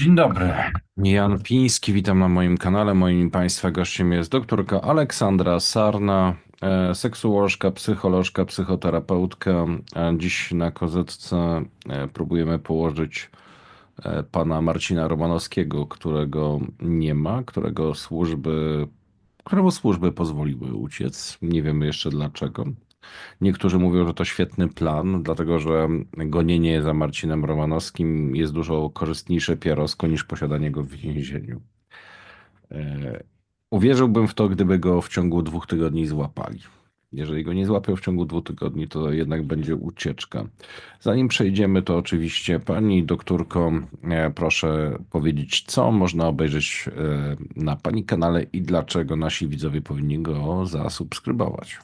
Dzień dobry. Jan Piński, witam na moim kanale. Moim Państwa gościem jest doktorka Aleksandra Sarna, e, seksuolożka, psycholożka, psychoterapeutka. A Dziś na kozetce e, próbujemy położyć e, pana Marcina Romanowskiego, którego nie ma, którego służby, któremu służby pozwoliły uciec. Nie wiemy jeszcze dlaczego. Niektórzy mówią, że to świetny plan, dlatego że gonienie za Marcinem Romanowskim jest dużo korzystniejsze pierosko niż posiadanie go w więzieniu. E, Uwierzyłbym w to, gdyby go w ciągu dwóch tygodni złapali. Jeżeli go nie złapią w ciągu dwóch tygodni, to jednak będzie ucieczka. Zanim przejdziemy, to oczywiście pani doktorko, e, proszę powiedzieć, co można obejrzeć e, na pani kanale i dlaczego nasi widzowie powinni go zasubskrybować.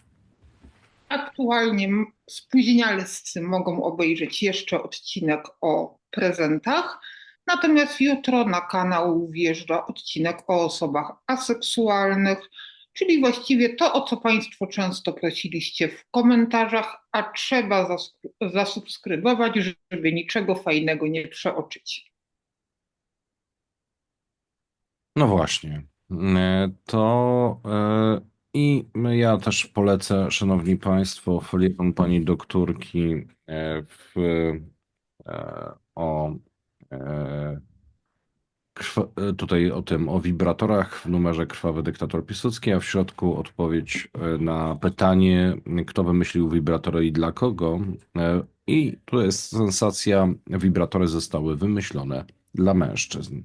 Aktualnie spóźnialscy mogą obejrzeć jeszcze odcinek o prezentach, natomiast jutro na kanał wjeżdża odcinek o osobach aseksualnych, czyli właściwie to, o co Państwo często prosiliście w komentarzach, a trzeba zas- zasubskrybować, żeby niczego fajnego nie przeoczyć. No właśnie. E, To e, i ja też polecę, szanowni państwo, felieton pani doktorki e, w, e, o e, tutaj o tym, o wibratorach w numerze Krwawy Dyktator Piłsudski, a w środku odpowiedź na pytanie, kto wymyślił wibratory i dla kogo. I tu jest sensacja, wibratory zostały wymyślone dla mężczyzn.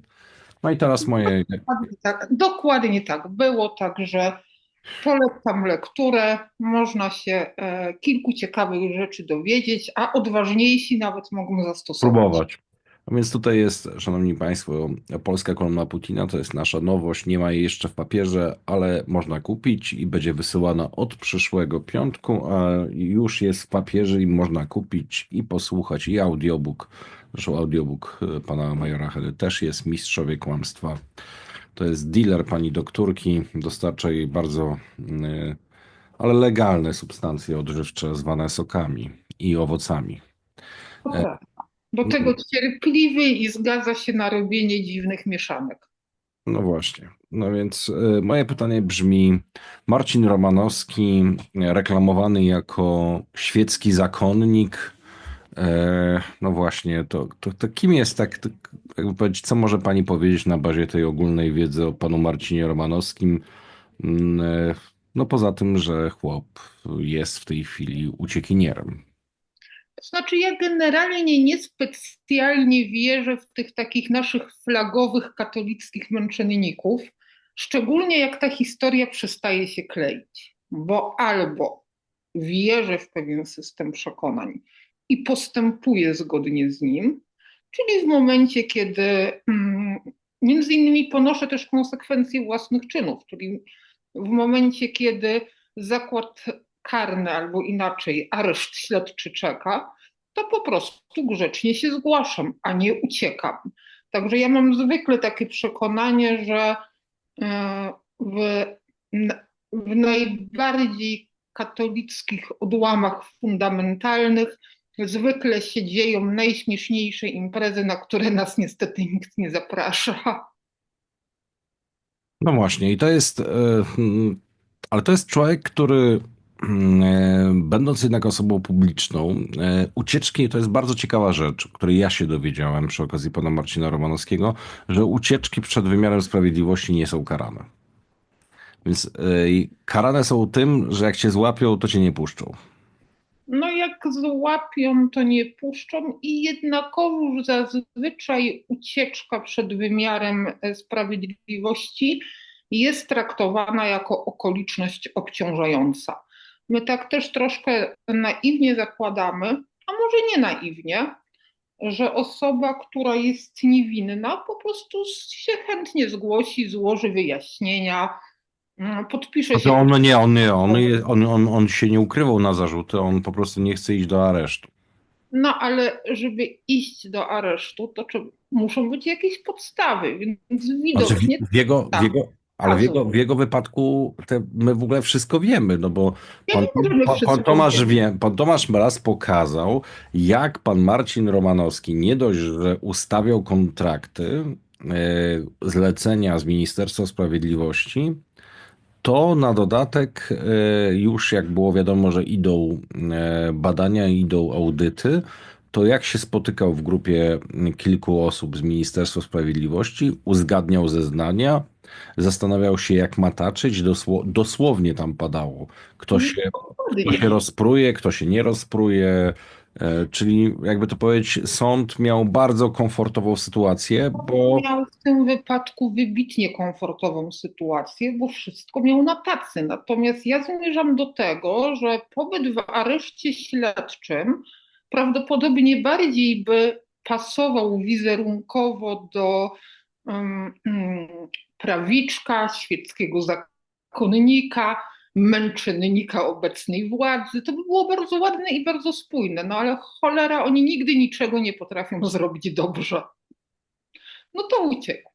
No i teraz moje Dokładnie tak, dokładnie tak było, także polecam lekturę, można się e, kilku ciekawych rzeczy dowiedzieć, a odważniejsi nawet mogą zastosować. Spróbować. A więc tutaj jest, szanowni państwo, polska kolumna Putina, to jest nasza nowość, nie ma jej jeszcze w papierze, ale można kupić i będzie wysyłana od przyszłego piątku, a już jest w papierze i można kupić i posłuchać i audiobook. Zresztą audiobook e, pana majora Hedy też jest Mistrzowie Kłamstwa. To jest dealer pani doktorki, dostarcza jej bardzo, e, ale legalne substancje odżywcze zwane sokami i owocami. To prawda. Do tego cierpliwy i zgadza się na robienie dziwnych mieszanek. No właśnie. No więc y, moje pytanie brzmi: Marcin Romanowski, y, reklamowany jako świecki zakonnik, e, no właśnie, to, to, to kim jest tak, tak, jakby powiedzieć, co może pani powiedzieć na bazie tej ogólnej wiedzy o panu Marcinie Romanowskim? Mm, e, No poza tym, że chłop jest w tej chwili uciekinierem. Znaczy, ja generalnie niespecjalnie wierzę w tych takich naszych flagowych katolickich męczenników, szczególnie jak ta historia przestaje się kleić, bo albo wierzę w pewien system przekonań i postępuję zgodnie z nim, czyli w momencie, kiedy mm, między innymi ponoszę też konsekwencje własnych czynów, czyli w momencie, kiedy zakład karny albo inaczej areszt śledczy czeka, to po prostu grzecznie się zgłaszam, a nie uciekam. Także ja mam zwykle takie przekonanie, że e, w, w najbardziej katolickich odłamach fundamentalnych zwykle się dzieją najśmieszniejsze imprezy, na które nas niestety nikt nie zaprasza. No właśnie, i to jest, e, ale to jest człowiek, który mm, e, będąc jednak osobą publiczną, e, ucieczki to jest bardzo ciekawa rzecz, której ja się dowiedziałem przy okazji pana Marcina Romanowskiego, że ucieczki przed wymiarem sprawiedliwości nie są karane. Więc karane są tym, że jak cię złapią, to cię nie puszczą. Złapią, to nie puszczą i jednakowoż zazwyczaj ucieczka przed wymiarem e, sprawiedliwości jest traktowana jako okoliczność obciążająca. My tak też troszkę naiwnie zakładamy, a może nie naiwnie, że osoba, która jest niewinna, po prostu się chętnie zgłosi, złoży wyjaśnienia, podpisze To się. on no nie, on nie, on, on, on, on się nie ukrywał na zarzuty, on po prostu nie chce iść do aresztu. No ale żeby iść do aresztu, to czy, muszą być jakieś podstawy, więc Znaczy widocznie w, w jego, w jego, ale w jego, w jego wypadku te, my w ogóle wszystko wiemy, no bo Ja pan, wiem, pan, pan, Tomasz wie, pan Tomasz raz pokazał, jak pan Marcin Romanowski nie dość, że ustawiał kontrakty, zlecenia z Ministerstwa Sprawiedliwości, to na dodatek e, już jak było wiadomo, że idą e, badania, idą audyty, to jak się spotykał w grupie kilku osób z Ministerstwa Sprawiedliwości, uzgadniał zeznania, zastanawiał się jak mataczyć, dosło, dosłownie tam padało. Kto się, kto się rozpruje, kto się nie rozpruje, Czyli, jakby to powiedzieć, sąd miał bardzo komfortową sytuację, bo Miał w tym wypadku wybitnie komfortową sytuację, bo wszystko miał na tacy. Natomiast ja zmierzam do tego, że pobyt w areszcie śledczym prawdopodobnie bardziej by pasował wizerunkowo do um, um, prawiczka, świeckiego zakonnika, męczennika obecnej władzy. To by było bardzo ładne i bardzo spójne, no ale cholera, oni nigdy niczego nie potrafią zrobić dobrze. No to uciekł.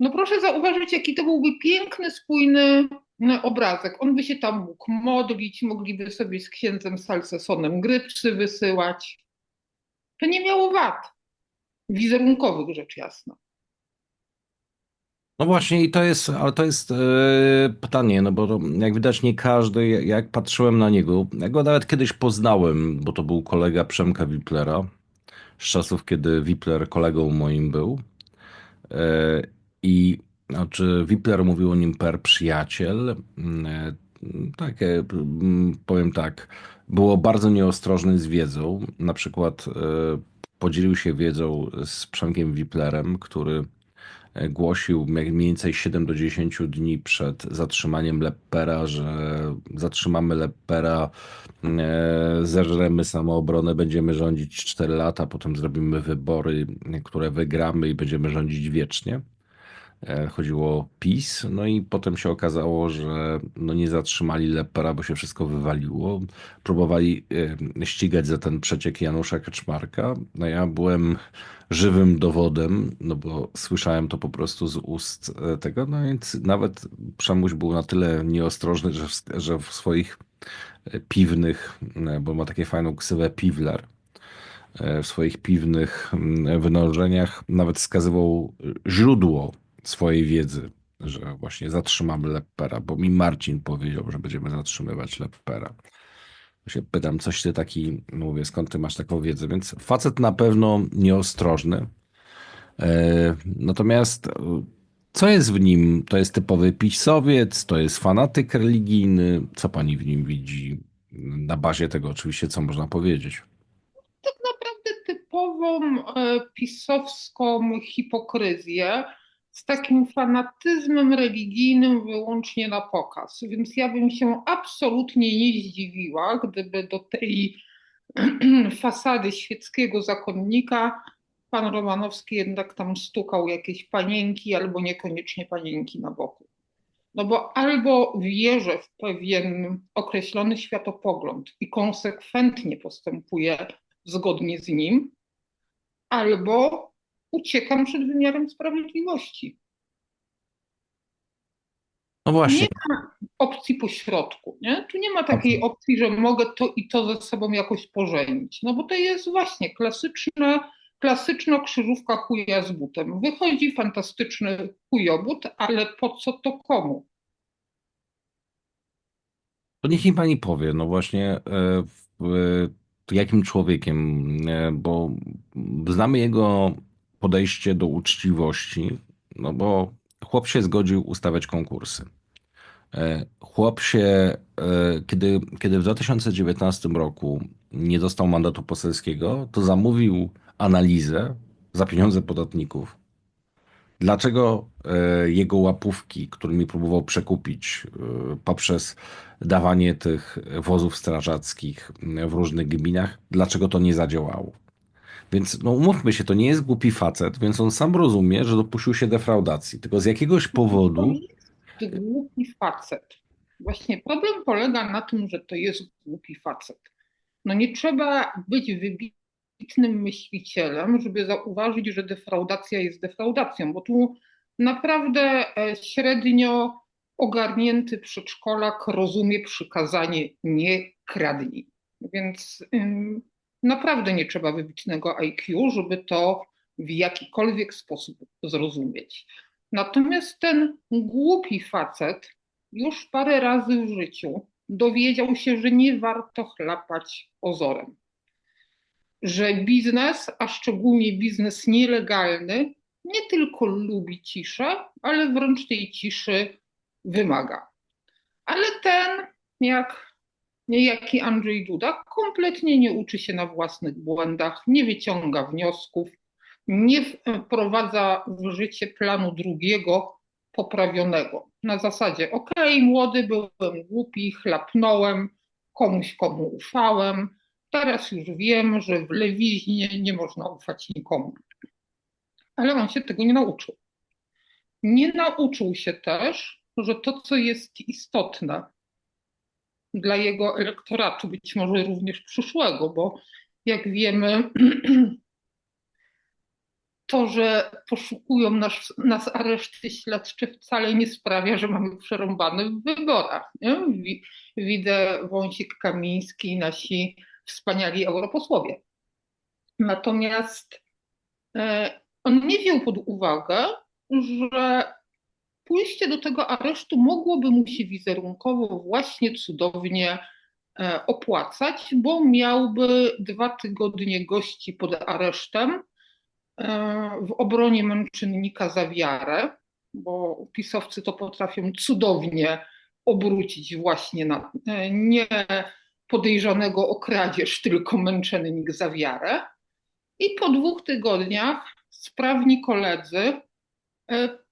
No proszę zauważyć, jaki to byłby piękny, spójny no, obrazek. On by się tam mógł modlić, mogliby sobie z księdzem Salcesonem grypsy wysyłać. To nie miało wad wizerunkowych, rzecz jasna. No właśnie i to jest, ale to jest e, pytanie, no bo to, jak widać nie każdy, jak patrzyłem na niego, ja go nawet kiedyś poznałem, bo to był kolega Przemka Wiplera, z czasów, kiedy Wipler kolegą moim był. E, I znaczy Wipler mówił o nim per przyjaciel. E, Takie, powiem tak, było bardzo nieostrożny z wiedzą. Na przykład podzielił się wiedzą z Przemkiem Wiplerem, który głosił mniej więcej 7 do 10 dni przed zatrzymaniem Leppera, że zatrzymamy Leppera, e, zeżremy samoobronę, będziemy rządzić 4 lata, potem zrobimy wybory, które wygramy i będziemy rządzić wiecznie. E, Chodziło o PiS, no i potem się okazało, że no nie zatrzymali Lepera, bo się wszystko wywaliło. Próbowali e, ścigać za ten przeciek Janusza Kaczmarka. No ja byłem żywym dowodem, no bo słyszałem to po prostu z ust e, tego, no więc nawet Przemuś był na tyle nieostrożny, że w, że w swoich piwnych, bo ma takie fajną ksywę Piwlar, w swoich piwnych wynążeniach nawet wskazywał źródło swojej wiedzy, że właśnie zatrzymamy Leppera, bo mi Marcin powiedział, że będziemy zatrzymywać Leppera. Się pytam, coś ty taki, mówię, skąd ty masz taką wiedzę? Więc facet na pewno nieostrożny. E, Natomiast e, co jest w nim? To jest typowy pisowiec, to jest fanatyk religijny. Co pani w nim widzi? Na bazie tego oczywiście, co można powiedzieć. Tak naprawdę typową e, pisowską hipokryzję z takim fanatyzmem religijnym wyłącznie na pokaz. Więc ja bym się absolutnie nie zdziwiła, gdyby do tej fasady świeckiego zakonnika pan Romanowski jednak tam stukał jakieś panienki albo niekoniecznie panienki na boku. No bo albo wierzę w pewien określony światopogląd i konsekwentnie postępuję zgodnie z nim, albo uciekam przed wymiarem sprawiedliwości. No Nie właśnie, ma opcji pośrodku, nie? Tu nie ma takiej opcji, że mogę to i to ze sobą jakoś pożenić. No bo to jest właśnie klasyczne, klasyczna krzyżówka chuja z butem. Wychodzi fantastyczny chujobut, ale po co to komu? to niech mi pani powie, no właśnie, e, w- e, jakim człowiekiem, e, bo znamy jego podejście do uczciwości, no bo chłop się zgodził ustawiać konkursy. E, Chłop się, e, kiedy, kiedy w 2019 roku nie dostał mandatu poselskiego, to zamówił analizę za pieniądze podatników. Dlaczego e, jego łapówki, którymi próbował przekupić poprzez dawanie tych wozów strażackich w różnych gminach, dlaczego to nie zadziałało? Więc no umówmy się, to nie jest głupi facet, więc on sam rozumie, że dopuścił się defraudacji. Tylko z jakiegoś To powodu jest głupi facet. Właśnie problem polega na tym, że to jest głupi facet. No nie trzeba być wybitnym myślicielem, żeby zauważyć, że defraudacja jest defraudacją, bo tu naprawdę e, średnio ogarnięty przedszkolak rozumie przykazanie nie kradnij. Więc ym, naprawdę nie trzeba wybitnego IQ, żeby to w jakikolwiek sposób zrozumieć. Natomiast ten głupi facet już parę razy w życiu dowiedział się, że nie warto chlapać ozorem. Że biznes, a szczególnie biznes nielegalny, nie tylko lubi ciszę, ale wręcz tej ciszy wymaga. Ale ten, jak niejaki Andrzej Duda, kompletnie nie uczy się na własnych błędach, nie wyciąga wniosków, nie wprowadza w życie planu drugiego, poprawionego. Na zasadzie, okej, młody byłem głupi, chlapnąłem, komuś komu ufałem, teraz już wiem, że w lewiźnie nie można ufać nikomu. Ale on się tego nie nauczył. Nie nauczył się też, że to, co jest istotne dla jego elektoratu, być może również przyszłego, bo jak wiemy, to, że poszukują nas, nas areszty śledcze wcale nie sprawia, że mamy przerąbane w wyborach. Nie? Widzę Wąsik Kamiński, nasi wspaniali europosłowie. Natomiast e, on nie wziął pod uwagę, że pójście do tego aresztu mogłoby mu się wizerunkowo właśnie cudownie e, opłacać, bo miałby dwa tygodnie gości pod aresztem w obronie męczennika za wiarę, bo pisowcy to potrafią cudownie obrócić właśnie na nie podejrzanego o kradzież, tylko męczennik za wiarę. I po dwóch tygodniach sprawni koledzy e,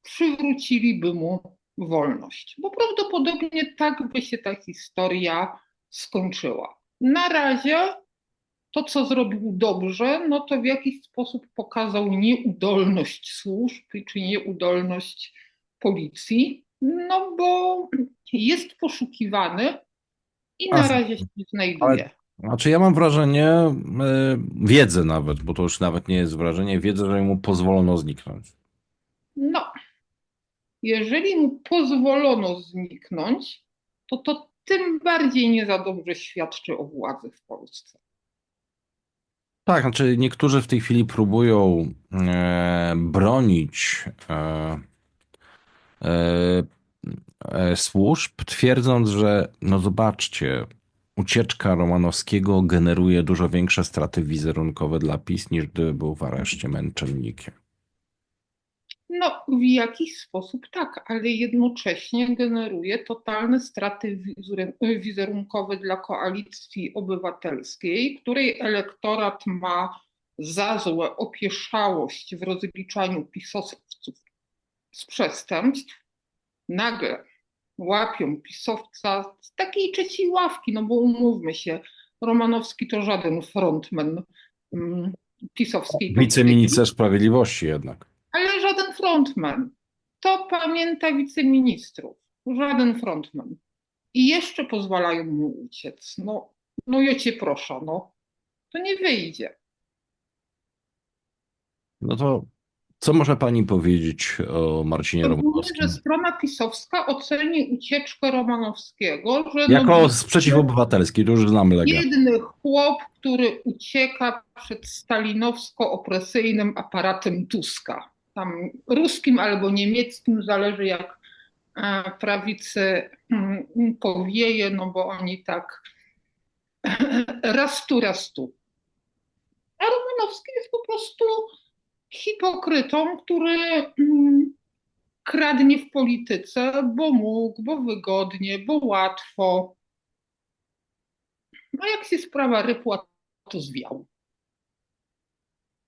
przywróciliby mu wolność, bo prawdopodobnie tak by się ta historia skończyła. Na razie to, co zrobił dobrze, no to w jakiś sposób pokazał nieudolność służb czy nieudolność policji, no bo jest poszukiwany i na razie się nie znajduje. Znaczy ja mam wrażenie, yy, wiedzę nawet, bo to już nawet nie jest wrażenie, wiedzę, że mu pozwolono zniknąć. No, jeżeli mu pozwolono zniknąć, to to tym bardziej nie za dobrze świadczy o władzy w Polsce. Tak, znaczy niektórzy w tej chwili próbują e, bronić e, e, e, służb, twierdząc, że no zobaczcie, ucieczka Romanowskiego generuje dużo większe straty wizerunkowe dla PiS niż gdyby był w areszcie męczennikiem. No, w jakiś sposób tak, ale jednocześnie generuje totalne straty wizerunkowe dla koalicji obywatelskiej, której elektorat ma za złe opieszałość w rozliczaniu pisowców z przestępstw. Nagle łapią pisowca z takiej trzeciej ławki, no bo umówmy się, Romanowski to żaden frontman mm, pisowskiej. Wiceminister Sprawiedliwości jednak ale żaden frontman. To pamięta wiceministrów. Żaden frontman. I jeszcze pozwalają mu uciec. No, no ja cię proszę, no. To nie wyjdzie. No to co może pani powiedzieć o Marcinie Romanowskim? że strona pisowska oceni ucieczkę Romanowskiego, że jako no, sprzeciw obywatelski, to już znamy legę. Jedny chłop, który ucieka przed stalinowsko-opresyjnym aparatem Tuska tam ruskim albo niemieckim, zależy jak e, prawicy mm, powieje, no bo oni tak raz tu, raz tu. A Romanowski jest po prostu hipokrytą, który mm, kradnie w polityce, bo mógł, bo wygodnie, bo łatwo. No jak się sprawa rypła, to zwiał.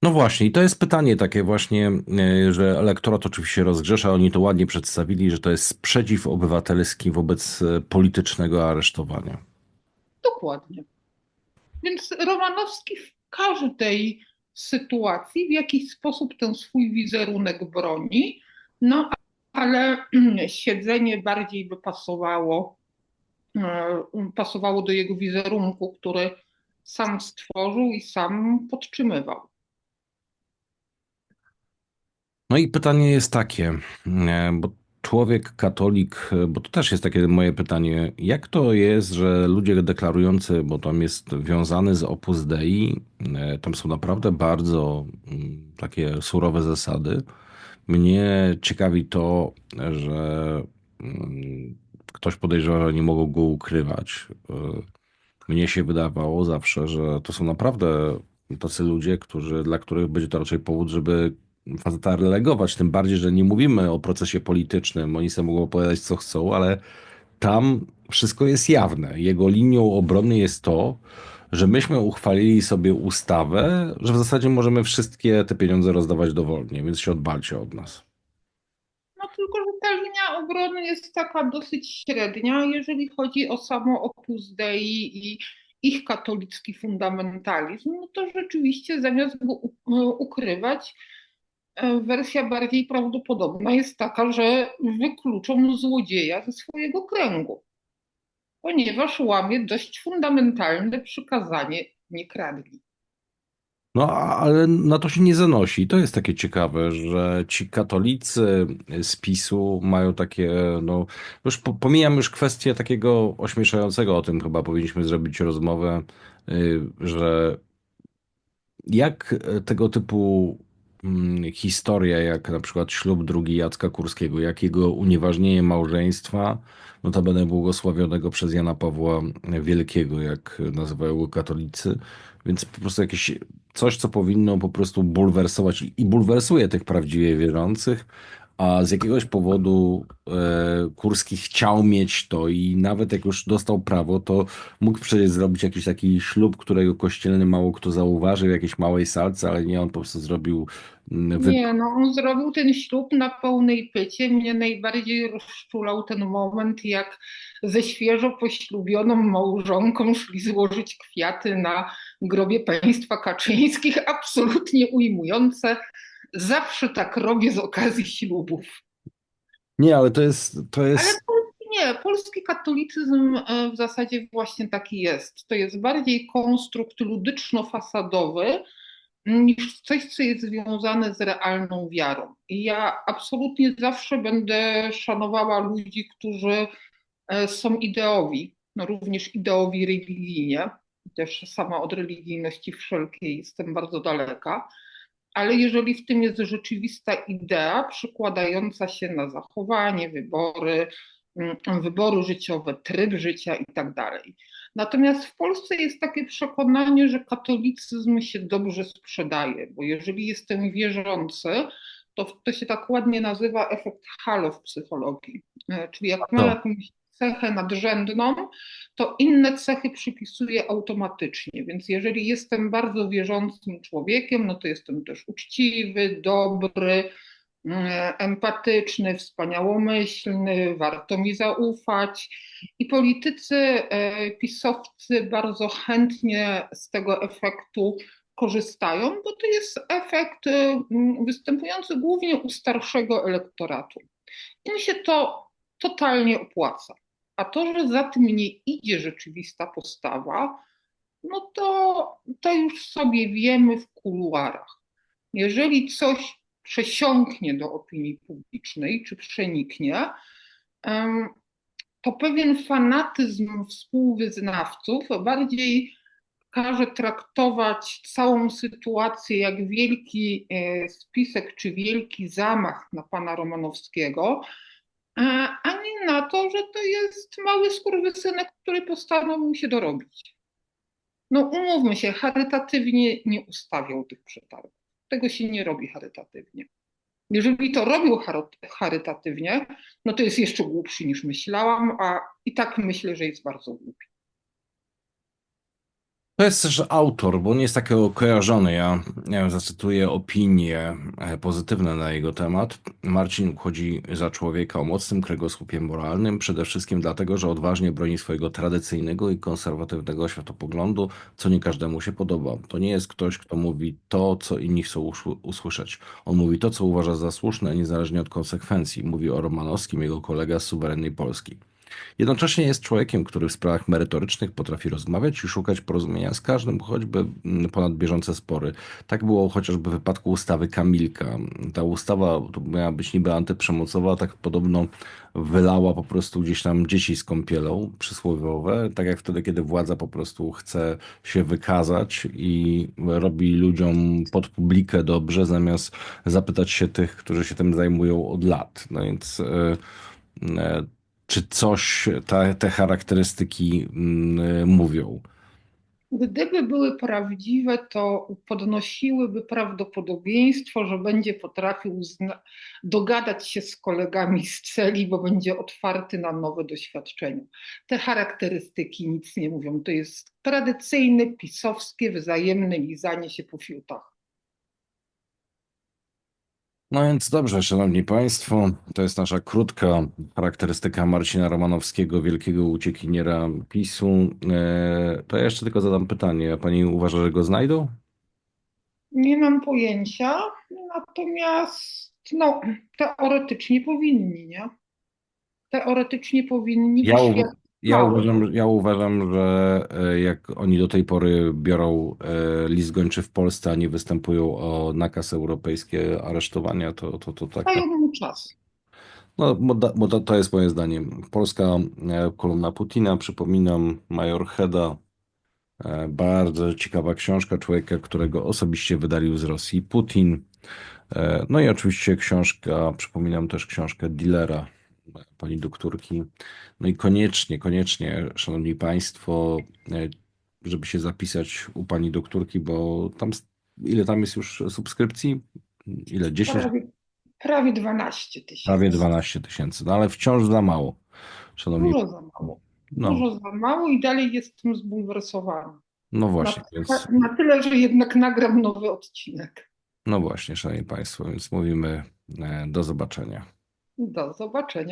No właśnie, i to jest pytanie takie właśnie, e, że elektorat oczywiście rozgrzesza, oni to ładnie przedstawili, że to jest sprzeciw obywatelski wobec e, politycznego aresztowania. Dokładnie. Więc Romanowski w każdej sytuacji w jakiś sposób ten swój wizerunek broni, no ale siedzenie bardziej by pasowało, e, pasowało do jego wizerunku, który sam stworzył i sam podtrzymywał. No i pytanie jest takie, e, bo człowiek katolik, bo to też jest takie moje pytanie, jak to jest, że ludzie deklarujący, bo tam jest wiązany z Opus Dei, e, tam są naprawdę bardzo mm, takie surowe zasady. Mnie ciekawi to, że mm, ktoś podejrzewa, że nie mogą go ukrywać. E, Mnie się wydawało zawsze, że to są naprawdę tacy ludzie, którzy, dla których będzie to raczej powód, żeby faceta relegować. Tym bardziej, że nie mówimy o procesie politycznym. Oni sobie mogą opowiadać, co chcą, ale tam wszystko jest jawne. Jego linią obrony jest to, że myśmy uchwalili sobie ustawę, że w zasadzie możemy wszystkie te pieniądze rozdawać dowolnie, więc się odbalcie od nas. No tylko, że ta linia obrony jest taka dosyć średnia, jeżeli chodzi o samo Opus Dei i ich katolicki fundamentalizm, no to rzeczywiście zamiast go ukrywać, wersja bardziej prawdopodobna jest taka, że wykluczą złodzieja ze swojego kręgu, ponieważ łamie dość fundamentalne przykazanie nie kradnij. No, ale na to się nie zanosi. To jest takie ciekawe, że ci katolicy z PiSu mają takie, no, już po- pomijam już kwestię takiego ośmieszającego, o tym chyba powinniśmy zrobić rozmowę, y, że jak e, tego typu historia, jak na przykład ślub drugi Jacka Kurskiego, jak jego unieważnienie małżeństwa, notabene błogosławionego przez Jana Pawła Wielkiego, jak nazywają go katolicy, więc po prostu jakieś coś, co powinno po prostu bulwersować i i bulwersuje tych prawdziwie wierzących, a z jakiegoś powodu e, Kurski chciał mieć to i nawet jak już dostał prawo, to mógł przecież zrobić jakiś taki ślub, którego kościelny mało kto zauważył, w jakiejś małej salce, ale nie, on po prostu zrobił mm, wy... Nie, no on zrobił ten ślub na pełnej pycie. Mnie najbardziej rozczulał ten moment, jak ze świeżo poślubioną małżonką szli złożyć kwiaty na grobie państwa Kaczyńskich, absolutnie ujmujące. Zawsze tak robię z okazji ślubów. Nie, ale to jest, to Ale jest, polski nie, polski katolicyzm e, w zasadzie właśnie taki jest. To jest bardziej konstrukt ludyczno-fasadowy niż coś, co jest związane z realną wiarą. I ja absolutnie zawsze będę szanowała ludzi, którzy e, są ideowi, no również ideowi religijnie. Też sama od religijności wszelkiej jestem bardzo daleka. Ale jeżeli w tym jest rzeczywista idea przykładająca się na zachowanie, wybory, mm, wybory życiowe, tryb życia i tak dalej. Natomiast w Polsce jest takie przekonanie, że katolicyzm się dobrze sprzedaje, bo jeżeli jestem wierzący, to to się tak ładnie nazywa efekt halo w psychologii. E, Czyli jak mam to. jakąś cechę nadrzędną, to inne cechy przypisuję automatycznie. Więc jeżeli jestem bardzo wierzącym człowiekiem, no to jestem też uczciwy, dobry, mm, empatyczny, wspaniałomyślny, warto mi zaufać. I politycy, e, pisowcy bardzo chętnie z tego efektu korzystają, bo to jest efekt mm, występujący głównie u starszego elektoratu. Im się to totalnie opłaca. A to, że za tym nie idzie rzeczywista postawa, no to, to już sobie wiemy w kuluarach. Jeżeli coś przesiąknie do opinii publicznej, czy przeniknie, to pewien fanatyzm współwyznawców bardziej każe traktować całą sytuację jak wielki e, spisek czy wielki zamach na pana Romanowskiego, a a nie na to, że to jest mały skurwysynek, który postanowił się dorobić. No umówmy się, charytatywnie nie ustawiał tych przetargów. Tego się nie robi charytatywnie. Jeżeli to robił charytatywnie, no to jest jeszcze głupszy niż myślałam, a i tak myślę, że jest bardzo głupi. To jest też autor, bo on jest taki kojarzony. Ja, nie wiem, zacytuję opinie e, pozytywne na jego temat. Marcin uchodzi za człowieka o mocnym kręgosłupie moralnym, przede wszystkim dlatego, że odważnie broni swojego tradycyjnego i konserwatywnego światopoglądu, co nie każdemu się podoba. To nie jest ktoś, kto mówi to, co inni chcą usły- usłyszeć. On mówi to, co uważa za słuszne, niezależnie od konsekwencji. Mówi o Romanowskim, jego kolega z suwerennej Polski. Jednocześnie jest człowiekiem, który w sprawach merytorycznych potrafi rozmawiać i szukać porozumienia z każdym, choćby mm, ponad bieżące spory. Tak było chociażby w wypadku ustawy Kamilka. Ta ustawa to miała być niby antyprzemocowa, tak podobno wylała po prostu gdzieś tam dzieci z kąpielą przysłowiowe, tak jak wtedy, kiedy władza po prostu chce się wykazać i robi ludziom pod publikę dobrze, zamiast zapytać się tych, którzy się tym zajmują od lat. No więc e, e, czy coś te, te charakterystyki mm, mówią? Gdyby były prawdziwe, to podnosiłyby prawdopodobieństwo, że będzie potrafił dogadać się z kolegami z celi, bo będzie otwarty na nowe doświadczenia. Te charakterystyki nic nie mówią. To jest tradycyjne, pisowskie, wzajemne lizanie się po fiutach. No więc dobrze, szanowni państwo, to jest nasza krótka charakterystyka Marcina Romanowskiego, wielkiego uciekiniera PiSu. E, To ja jeszcze tylko zadam pytanie, a pani uważa, że go znajdą? Nie mam pojęcia, natomiast no, teoretycznie powinni, nie? Teoretycznie powinni Ja, ja mało. uważam, ja uważam, że e, jak oni do tej pory biorą e, list gończy w Polsce, a nie występują o nakaz europejskie aresztowania, to, to, to tak. Mu czas. No, bo, to, to jest moje zdanie. Polska e, kolumna Putina, przypominam, Major Heda. Bardzo ciekawa książka człowieka, którego osobiście wydalił z Rosji Putin. No i oczywiście książka, przypominam też książkę Dillera, pani doktorki. No i koniecznie, koniecznie, szanowni państwo, e, żeby się zapisać u pani doktorki, bo tam, ile tam jest już subskrypcji? Ile? 10? Prawie, prawie 12 tysięcy. Prawie 12 tysięcy, no ale wciąż za mało, szanowni Dużo za mało. No, Dużo za mało i dalej jestem zbulwersowany. no właśnie, Na, więc, na tyle, że jednak nagram nowy odcinek. no właśnie, szanowni państwo, więc mówimy e, do zobaczenia. Do zobaczenia.